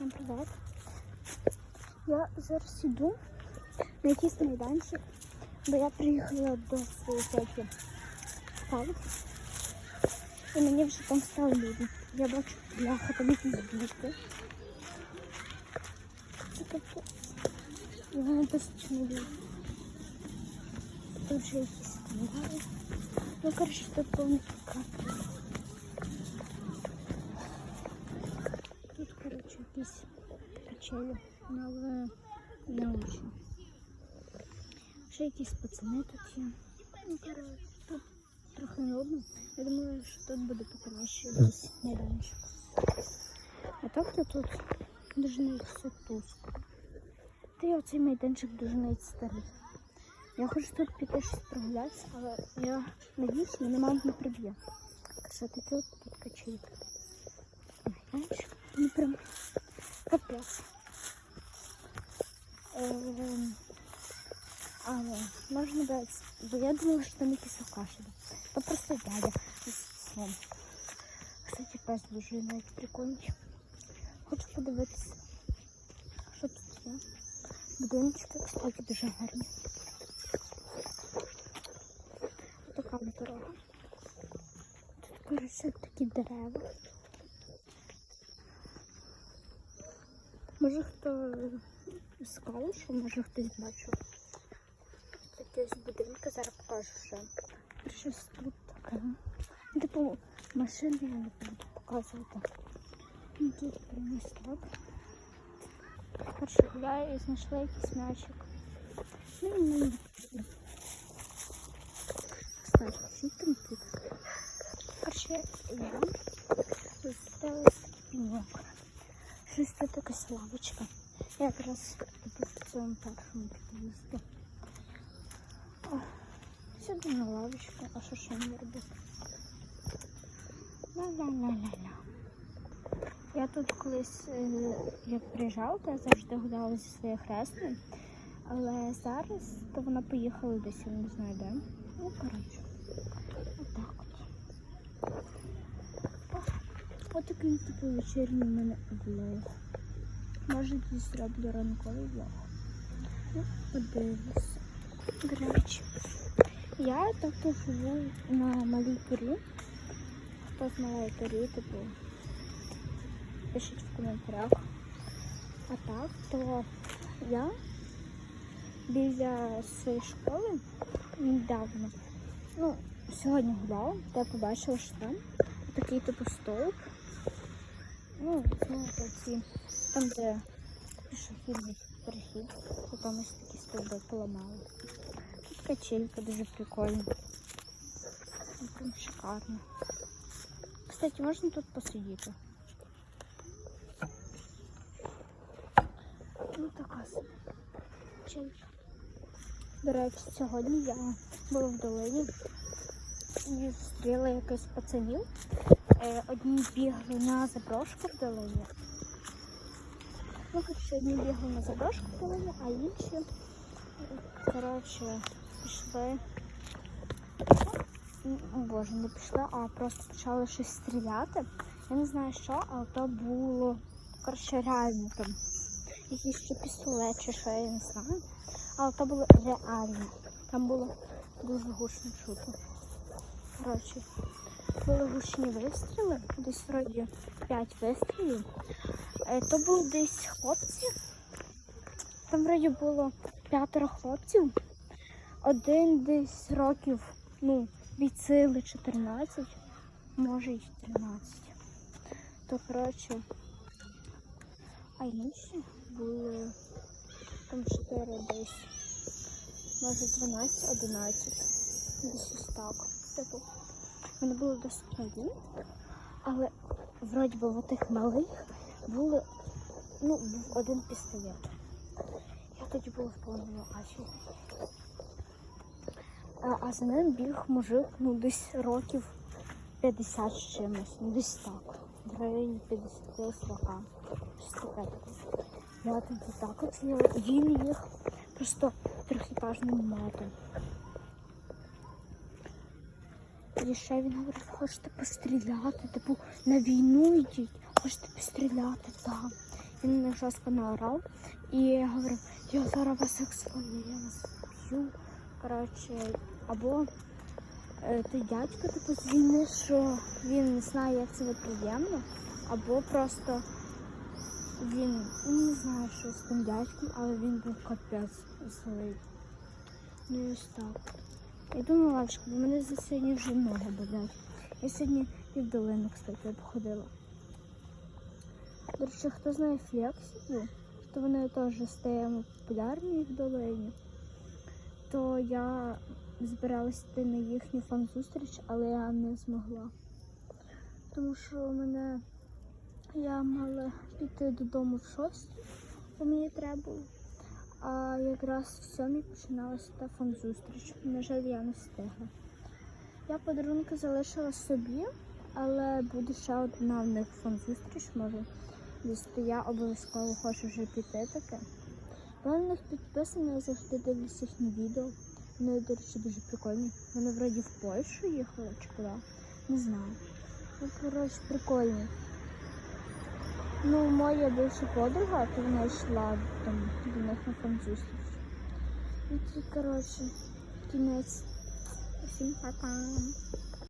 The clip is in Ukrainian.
Всім привіт. Я зараз іду на якийсь майданчик, бо я приїхала до своєї теті спати. І мені вже там стало людно. Я бачу, бляха, там якісь діти. Це капець. І вони достатньо люди. Тут же якісь канали. Ну, коротше, тут повний капець. Качелі, ну, але не дуже. Ще якісь пацани тут є. Ну, коротше, тут трохи нудно. Я думаю, що тут буде покраще якийсь майданчик. А так то тут все тускло. Та й оцей майданчик дуже навіть старий. Я хочу тут піти щось прогулятися, але я надіюсь, мене мама не приб'є. Таке от тут качелька. Майданчик. Ну прям капець. Ем, Але бо я думала, що там якісь алкаші. Та просто дядя з псом. Кстати, пес дуже навіть прикольний. Хочу подивитися, що тут є. Будиночки, кстати, дуже гарні. Така дорога. Тут, коротше, такі дерева. Може хто скаже, що може хтось бачив. Таке з будинка, зараз покажу ще. Щось тут таке. Ну, Типу машини я не буду показувати. Ну, Тут прямо ось так. Перше гуляю і знайшла якийсь м'ячик. Ну і мені не потрібно. Кстати, що там тут? Короче, я застала піньок. Щось тут якась лавочка. Я якраз типу в цьому першому під'їзді. О, Сюди на лавочку, а що ще не робити? Ла-ла-ла-ла-ла. Я тут колись, е, як приїжджала, то я завжди гуляла зі своєю хресною. Але зараз то вона поїхала десь, я не знаю де. Ну, коротше. Отак от. Ось такий типу вечірній в мене влог. Може зроблю ранковий влог. Ну, подивлюся. До я тобто живу на малій турі. Хто з малої турі, типу, пишіть в коментарях. А так, то я біля своєї школи недавно. Ну, сьогодні гуляла, та я побачила, що там такий типу стовп. Ну, знаєте, ці, там, де пішохідний перехід, то там ось такі стовби поламали. Тут качелька дуже прикольна. Ну, Прям шикарно. Кстати, можна тут посидіти? Ну така. Качелька. До речі, сьогодні я була в долині і зустріла якихось пацанів. Е, Одні бігли на заброшку в долині. Ну, коротше, одні бігли на заброшку в долині, а інші, коротше, пішли. Ну, О боже, не пішли, а просто почали щось стріляти. Я не знаю що, але то було коротше реально там. Якийсь ще пістолет чи що, я не знаю. Але то було реально. Там було дуже гучно чути. Коротше, були гучні вистріли, десь вроді 5 вистрілів. Е, То були десь хлопці. Там вроді було п'ятеро хлопців. Один десь років, ну, від сили 14, може й 13. То коротше, а інші були там 4 десь, може 12, 11. Десь ось так. Типу, вони були досить малі, але вроді би в тих малих були, ну, був один пістолет. Я тоді була в повному. А, а за ним біг мужик, ну, десь років 50 з чимось, ну десь так. В районі 50-40. Щось. Я тоді так от він їх просто трьохетажним метом. І ще він говорить, хочете постріляти, типу на війну йдіть, хочете постріляти, так. він на жорстко наорав і говорив, я зараз вас експлую, я вас вб'ю. Коротше, або е, той дядько типу з війни, що він не знає, як це неприємно, або просто він ну, не знаю, що з тим дядьком, але він був капець злий. Ну і ось так. Йду на лавочку, бо мене за сьогодні вже ноги болять. Я сьогодні півдолину, кстати, обходила. До речі, хто знає флексію, то вони теж стаємо популярні в долині, то я збиралася йти на їхню фан-зустріч, але я не змогла. Тому що мене я мала піти додому в 6, бо мені треба було. А якраз в сьомій починалася та фан-зустріч. На жаль, я не встигла. Я подарунки залишила собі, але буде ще одна в них фан-зустріч, може. Десь я обов'язково хочу вже піти таке. Я на них підписана, я завжди дивлюся їхні відео. Вони, до речі, дуже прикольні. Вони вроді в Польщу їхали чи куди? Не знаю. Ну, коротше, прикольні. Ну, моя бивша подруга, то вона йшла там до них на фан-зустріч. І коротше, кінець. Всім па-па.